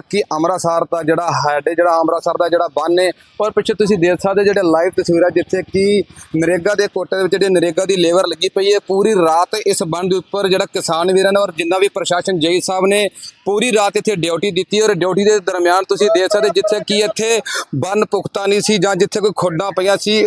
ਕਿ ਅੰਮ੍ਰਿਤਸਰ ਦਾ ਜਿਹੜਾ ਹੈਡ ਹੈ, ਜਿਹੜਾ ਅੰਮ੍ਰਿਤਸਰ ਦਾ ਜਿਹੜਾ ਬੰਨ ਹੈ, ਔਰ ਪਿੱਛੇ ਤੁਸੀਂ ਦੇਖ ਸਕਦੇ ਜਿਹੜੇ ਲਾਈਵ ਤਸਵੀਰਾਂ ਜਿੱਥੇ ਕਿ ਨਰੇਗਾ ਦੇ ਕੋਟੇ ਦੇ ਵਿੱਚ ਜਿਹੜੀ ਨਰੇਗਾ ਦੀ ਲੇਬਰ ਲੱਗੀ ਪਈ ਹੈ, ਪੂਰੀ ਰਾਤ ਇਸ ਬੰਨ ਦੇ ਉੱਪਰ ਜਿਹੜਾ ਕਿਸਾਨ ਵੀਰਾਂ ਨੇ ਔਰ ਜਿੰਨਾ ਵੀ ਪ੍ਰਸ਼ਾਸਨ ਜਈ ਸਾਹਿਬ ਨੇ ਪੂਰੀ ਰਾਤ ਇੱਥੇ ਡਿਊਟੀ ਦਿੱਤੀ ਔਰ ਡਿਊਟੀ ਦੇ ਦਰਮਿਆਨ ਤੁਸੀਂ ਦੇਖ ਸਕਦੇ ਜਿੱਥੇ ਕਿ ਇੱਥੇ ਬੰਨ ਪੁਖਤਾ ਨਹੀਂ ਸੀ ਜਾਂ ਜਿੱਥੇ ਕੋਈ ਖੋਡਾਂ ਪਈਆਂ ਸੀ।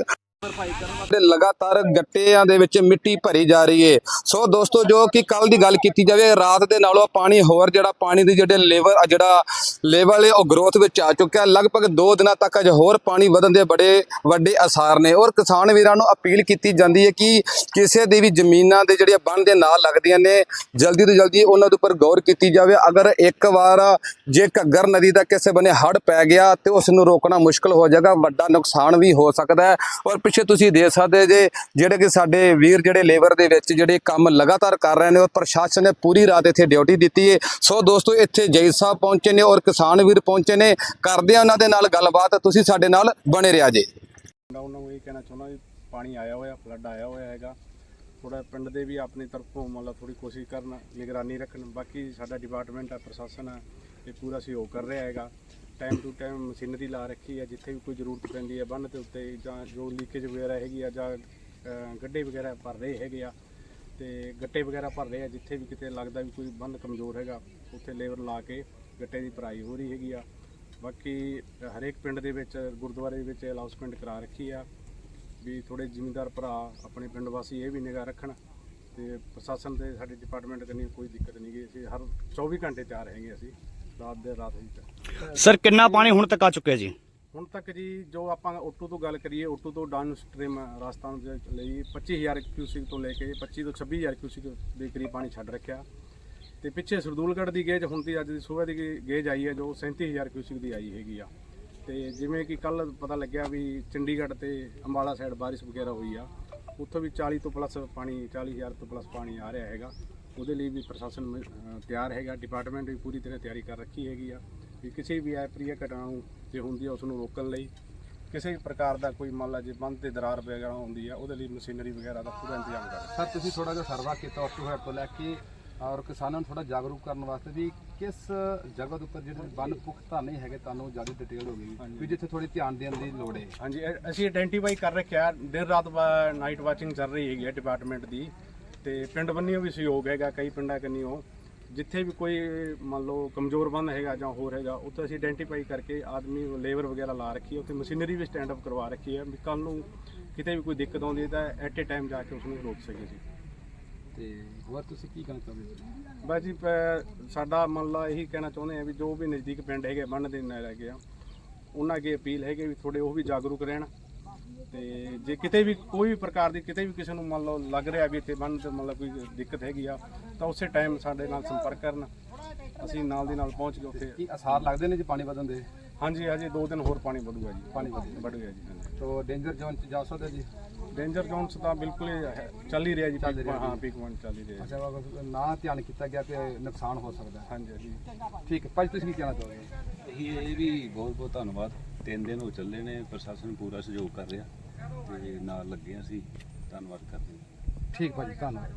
ਤੇ ਲਗਾਤਾਰ ਗੱਟਿਆਂ ਦੇ ਵਿੱਚ ਮਿੱਟੀ ਭਰੀ ਜਾ ਰਹੀ ਹੈ ਸੋ ਦੋਸਤੋ, ਜੋ ਕਿ ਕੱਲ ਦੀ ਗੱਲ ਕੀਤੀ ਜਾਵੇ, ਰਾਤ ਦੇ ਨਾਲੋਂ ਪਾਣੀ ਹੋਰ ਜਿਹੜਾ ਪਾਣੀ ਦੀ ਜਿਹੜੇ ਲੈਵਲ ਜਿਹੜਾ ਲੈਵਲ ਹੈ ਉਹ ਗਰੋਥ ਵਿੱਚ ਆ ਚੁੱਕਿਆ। ਲਗਭਗ 2 ਦਿਨਾਂ ਤੱਕ ਅਜੇ ਹੋਰ ਪਾਣੀ ਵਧਣ ਦੇ ਬੜੇ ਵੱਡੇ ਅਸਾਰ ਨੇ। ਔਰ ਕਿਸਾਨ ਵੀਰਾਂ ਨੂੰ ਅਪੀਲ ਕੀਤੀ ਜਾਂਦੀ ਹੈ ਕਿ ਕਿਸੇ ਦੀ ਵੀ ਜ਼ਮੀਨਾਂ ਦੇ ਜਿਹੜੀਆਂ ਬੰਨ ਦੇ ਨਾਲ ਲੱਗਦੀਆਂ ਨੇ, ਜਲਦੀ ਤੋਂ ਜਲਦੀ ਉਹਨਾਂ ਦੇ ਉੱਪਰ ਗੌਰ ਕੀਤੀ ਜਾਵੇ। ਅਗਰ ਇੱਕ ਵਾਰ ਜੇ ਘੱਗਰ ਨਦੀ ਦਾ ਕਿਸੇ ਬਨੇ ਹੜ ਪੈ ਗਿਆ ਤੇ ਉਸ ਨੂੰ ਰੋਕਣਾ ਮੁਸ਼ਕਲ ਹੋ ਜਾਏਗਾ, ਵੱਡਾ ਨੁਕਸਾਨ ਵੀ ਹੋ ਸਕਦਾ ਹੈ। ਔਰ ਪਿੱਛੇ ਤੁਸੀਂ ਦੇਖ ਸਾਡੇ ਜੇ ਜਿਹੜੇ ਕਿ ਸਾਡੇ ਵੀਰ ਜਿਹੜੇ ਲੇਬਰ ਦੇ ਵਿੱਚ ਜਿਹੜੇ ਕੰਮ ਲਗਾਤਾਰ ਕਰ ਰਹੇ ਨੇ ਔਰ ਪ੍ਰਸ਼ਾਸਨ ਨੇ ਪੂਰੀ ਰਾਤ ਇੱਥੇ ਡਿਊਟੀ ਦਿੱਤੀ ਹੈ ਸੋ ਦੋਸਤੋ, ਇੱਥੇ ਜੈ ਸਾਹਿਬ ਪਹੁੰਚੇ ਨੇ ਔਰ ਕਿਸਾਨ ਵੀਰ ਪਹੁੰਚੇ ਨੇ। ਕਰਦੇ ਆ ਉਹਨਾਂ ਦੇ ਨਾਲ ਗੱਲਬਾਤ। ਤੁਸੀਂ ਸਾਡੇ ਨਾਲ ਬਣੇ ਰਿਹਾ ਜੇ। ਮੈਂ ਉਹਨਾਂ ਨੂੰ ਇਹ ਕਹਿਣਾ ਚਾਹੁੰਦਾ ਵੀ ਪਾਣੀ ਆਇਆ ਹੋਇਆ, ਫਲੱਡ ਆਇਆ ਹੋਇਆ ਹੈਗਾ। ਥੋੜਾ ਪਿੰਡ ਦੇ ਵੀ ਆਪਣੀ ਤਰਫੋਂ ਮਤਲਬ ਥੋੜੀ ਕੋਸ਼ਿਸ਼ ਕਰਨ, ਨਿਗਰਾਨੀ ਰੱਖਣ। ਬਾਕੀ ਸਾਡਾ ਡਿਪਾਰਟਮੈਂਟ ਆ ਪ੍ਰਸ਼ਾਸਨ ਆ ਇਹ ਪੂਰਾ ਸਹਿਯੋਗ ਕਰ ਰਿਹਾ ਹੈਗਾ। ਟਾਈਮ ਟੂ ਟਾਈਮ ਮਸ਼ੀਨਰੀ ਲਾ ਰੱਖੀ ਹੈ ਜਿੱਥੇ ਵੀ ਕੋਈ ਜ਼ਰੂਰਤ ਪੈਂਦੀ ਹੈ ਬੰਨ ਦੇ ਉੱਤੇ ਜਾਂ ਜੋ ਲੀਕੇਜ ਵਗੈਰਾ ਹੈਗੀ ਆ ਜਾਂ ਗੱਡੇ ਵਗੈਰਾ ਭਰ ਰਹੇ ਹੈਗੇ ਆ, ਤੇ ਗੱਟੇ ਵਗੈਰਾ ਭਰ ਰਹੇ ਆ, ਜਿੱਥੇ ਵੀ ਕਿਤੇ ਲੱਗਦਾ ਵੀ ਕੋਈ ਬੰਨ ਕਮਜ਼ੋਰ ਹੈਗਾ, ਉੱਥੇ ਲੇਬਰ ਲਾ ਕੇ ਗੱਟੇ ਦੀ ਭਰਾਈ ਹੋ ਰਹੀ ਹੈਗੀ ਆ। ਬਾਕੀ ਹਰੇਕ ਪਿੰਡ ਦੇ ਵਿੱਚ, ਗੁਰਦੁਆਰੇ ਦੇ ਵਿੱਚ ਅਨਾਉਂਸਮੈਂਟ ਕਰਾ ਰੱਖੀ ਆ, ਵੀ ਥੋੜੇ ਜ਼ਿਮੀਂਦਾਰ ਭਰਾ ਆਪਣੇ ਪਿੰਡ ਵਾਸੀ ਇਹ ਵੀ ਨਿਗਾਹ ਰੱਖਣ, ਤੇ ਪ੍ਰਸ਼ਾਸਨ ਦੇ ਸਾਡੇ ਡਿਪਾਰਟਮੈਂਟ ਕਰਨੀ ਕੋਈ ਦਿੱਕਤ ਨਹੀਂ ਗਈ ਅਸੀਂ ਹਰ 24 ਘੰਟੇ ਚਾਰ ਹੈਗੇ ਅਸੀਂ। ਰਾਤ ਦੇ ਰਾਤ ਹੀ ਸਰ ਕਿੰਨਾ ਪਾਣੀ ਹੁਣ ਤੱਕ ਆ ਚੁੱਕਿਆ ਜੀ? ਹੁਣ ਤੱਕ ਜੀ ਜੋ ਆਪਾਂ ਓਟੂ ਤੋਂ ਗੱਲ ਕਰੀਏ ਓਟੂ ਤੋਂ ਡਾਊਨ ਸਟ੍ਰੀਮ ਰਾਜਸਥਾਨ ਦੇ ਲਈ 25000 ਕਿਊਸਿਕ ਤੋਂ ਲੈ ਕੇ 25 ਤੋਂ 26000 ਕਿਊਸਿਕ ਦੇ ਕਰੀਬ ਪਾਣੀ ਛੱਡ ਰੱਖਿਆ। ਤੇ ਪਿੱਛੇ ਸਰਦੂਲਗੜ੍ਹ ਦੀ ਗੇਜ ਹੁਣ ਦੀ ਅੱਜ ਦੀ ਸਵੇਰ ਦੀ ਗੇਜ ਆਈ ਹੈ ਜੋ 37000 ਕਿਊਸਿਕ ਦੀ ਆਈ ਹੈਗੀ ਆ। ਤੇ ਜਿਵੇਂ ਕਿ ਕੱਲ ਪਤਾ ਲੱਗਿਆ ਵੀ ਚੰਡੀਗੜ੍ਹ ਤੇ ਅੰਬਾਲਾ ਸਾਈਡ ਬਾਰਿਸ਼ ਵਗੈਰਾ ਹੋਈ ਆ ਉੱਥੋਂ ਵੀ 40 ਤੋਂ ਪਲੱਸ ਪਾਣੀ 40000 ਤੋਂ ਪਲੱਸ ਪਾਣੀ ਆ ਰਿਹਾ ਹੈਗਾ। ਉਹਦੇ ਲਈ ਵੀ ਪ੍ਰਸ਼ਾਸਨ ਤਿਆਰ ਹੈਗਾ। ਡਿਪਾਰਟਮੈਂਟ ਵੀ ਪੂਰੀ ਤਰ੍ਹਾਂ ਤਿਆਰੀ ਕਰ ਰੱਖੀ ਹੈਗੀ ਆ ਵੀ ਕਿਸੇ ਵੀ ਅਪਰੀਆ ਘਟਨਾ ਨੂੰ ਜੇ ਹੁੰਦੀ ਆ ਉਸ ਨੂੰ ਰੋਕਣ ਲਈ ਕਿਸੇ ਵੀ ਪ੍ਰਕਾਰ ਦਾ ਕੋਈ ਮੰਨ ਲਾ ਜੇ ਬੰਦ ਤੇ ਦਰਾਰ ਵਗੈਰਾ ਹੁੰਦੀ ਆ ਉਹਦੇ ਲਈ ਮਸ਼ੀਨਰੀ ਵਗੈਰਾ ਦਾ ਪੂਰਾ ਇੰਤਜ਼ਾਮ ਕਰ ਸਰ ਤੁਸੀਂ ਥੋੜਾ ਜਿਹਾ ਸਰਵਾ ਕੀਤਾ ਹੈਡ ਤੋਂ ਲੈ ਕੇ ਔਰ ਕਿਸਾਨਾਂ ਨੂੰ ਥੋੜਾ ਜਾਗਰੂਕ ਕਰਨ ਵਾਸਤੇ ਵੀ ਕਿਸ ਜਗ੍ਹਾ ਦੇ ਉੱਪਰ ਜਿਹੜੇ ਬੰਨ ਪੁਖਤਾ ਨਹੀਂ ਹੈਗੇ ਤੁਹਾਨੂੰ ਜ਼ਿਆਦਾ ਡਿਟੇਲ ਹੋ ਗਈ ਵੀ ਜਿੱਥੇ ਥੋੜੀ ਧਿਆਨ ਦੇਣ ਦੀ ਲੋੜ ਹੈ। ਹਾਂਜੀ ਅਸੀਂ ਆਇਡੈਂਟੀਫਾਈ ਕਰ ਰੱਖਿਆ ਦਿਨ ਰਾਤ ਨਾਈਟ ਵਾਚਿੰਗ ਚੱਲ ਰਹੀ ਹੈਗੀ ਡਿਪਾਰਟਮੈਂਟ ਦੀ। ਤੇ ਪਿੰਡ ਬੰਨਿਓ ਵੀ ਸਹਿਯੋਗ ਹੈਗਾ ਕਈ ਪਿੰਡਾਂ ਕੰਨੀਓ ਜਿੱਥੇ ਵੀ ਕੋਈ ਮੰਨ ਲਓ ਕਮਜ਼ੋਰ ਬੰਨ ਹੈਗਾ ਜਾਂ ਹੋਰ ਹੈਗਾ ਉੱਥੇ ਅਸੀਂ ਆਇਡੈਂਟੀਫਾਈ ਕਰਕੇ ਆਦਮੀ ਲੇਬਰ ਵਗੈਰਾ ਲਾ ਰੱਖੀ ਹੈ ਉੱਥੇ ਮਸ਼ੀਨਰੀ ਵੀ ਸਟੈਂਡ ਅਪ ਕਰਵਾ ਰੱਖੀ ਹੈ। ਵੀ ਕੱਲ ਨੂੰ ਕਿਤੇ ਵੀ ਕੋਈ ਦਿੱਕਤ ਆਉਂਦੀ ਹੈ ਤਾਂ ਐਟ ਏ ਟਾਈਮ ਜਾ ਕੇ ਉਸ ਨੂੰ ਰੋਕ ਸਕੀਏ ਜੀ। ਤੇ ਹੋਰ ਤੁਸੀਂ ਕੀ ਕਹਿਣਾ ਚਾਹੁੰਦੇ ਹੋ? ਬਸ ਜੀ ਸਾਡਾ ਮੰਨ ਲਾ ਇਹੀ ਕਹਿਣਾ ਚਾਹੁੰਦੇ ਆ ਵੀ ਜੋ ਵੀ ਨਜ਼ਦੀਕ ਪਿੰਡ ਹੈਗੇ ਬੰਨ ਦੇ ਨਾਲ ਹੈਗੇ ਆ ਉਹਨਾਂ ਅੱਗੇ ਅਪੀਲ ਹੈਗੇ ਵੀ ਥੋੜੇ ਉਹ ਵੀ ਜਾਗਰੂਕ ਰਹਿਣ। ਤੇ ਜੇ ਕਿਤੇ ਵੀ ਕੋਈ ਵੀ ਪ੍ਰਕਾਰ ਦੀ ਕਿਤੇ ਵੀ ਕਿਸੇ ਨੂੰ ਮੰਨ ਲਓ ਲੱਗ ਰਿਹਾ ਵੀ ਇੱਥੇ ਬੰਨ ਤੇ ਮਤਲਬ ਕੋਈ ਦਿੱਕਤ ਹੈਗੀ ਆ ਤਾਂ ਉਸੇ ਟਾਈਮ ਸਾਡੇ ਨਾਲ ਸੰਪਰਕ ਕਰਨ ਅਸੀਂ ਨਾਲ ਦੀ ਨਾਲ ਪਹੁੰਚ ਕੇ ਉੱਥੇ ਕੀ ਅਸਾਰ ਲੱਗਦੇ ਨੇ ਜੀ ਪਾਣੀ ਵਧਣ ਦੇ ਹਾਂਜੀ ਹਜੇ ਦੋ ਦਿਨ ਹੋਰ ਪਾਣੀ ਵਧੂਗਾ ਜੀ ਪਾਣੀ ਵਧੇਗਾ। ਵਧੂਗਾ ਜੀ ਹਾਂਜੀ ਤੋ ਡੇਂਜਰ ਜ਼ੋਨ ਚ ਜਾ ਸਕਦੇ ਜੀ ਡੇਂਜਰ ਜ਼ੋਨਸ ਤਾਂ ਬਿਲਕੁਲ ਹੀ ਹੈ- ਚੱਲ ਹੀ ਰਿਹਾ ਜੀ ਚੱਲ peak ਰਿਹਾ point- ਹਾਂ। ਪੀਕ ਪੁਆਇੰਟ ਚੱਲ ਹੀ ਰਿਹਾ ਜੀ। ਅੱਛਾ ਵਾ- ਨਾ ਧਿਆਨ ਕੀਤਾ ਗਿਆ ਤੇ ਨੁਕਸਾਨ ਹੋ ਸਕਦਾ ਹੈ ਹਾਂਜੀ ਹਾਂਜੀ ਠੀਕ ਹੈ ਭਾਜੀ ਤੁਸੀਂ ਕੀ ਕਹਿਣਾ ਚਾਹੋਗੇ ਇਹ ਇਹ ਵੀ ਬਹੁਤ ਬਹੁਤ ਧੰਨਵਾਦ ਤਿੰਨ ਦਿਨ ਹੋ ਚੱਲੇ ਨੇ, ਪ੍ਰਸ਼ਾਸਨ ਪੂਰਾ ਸਹਿਯੋਗ ਕਰ ਰਿਹਾ ਤੇ ਨਾਲ ਲੱਗੇ ਹਾਂ ਅਸੀਂ। ਧੰਨਵਾਦ ਕਰਦੇ ਹਾਂ। ਠੀਕ ਭਾਜੀ, ਧੰਨਵਾਦ।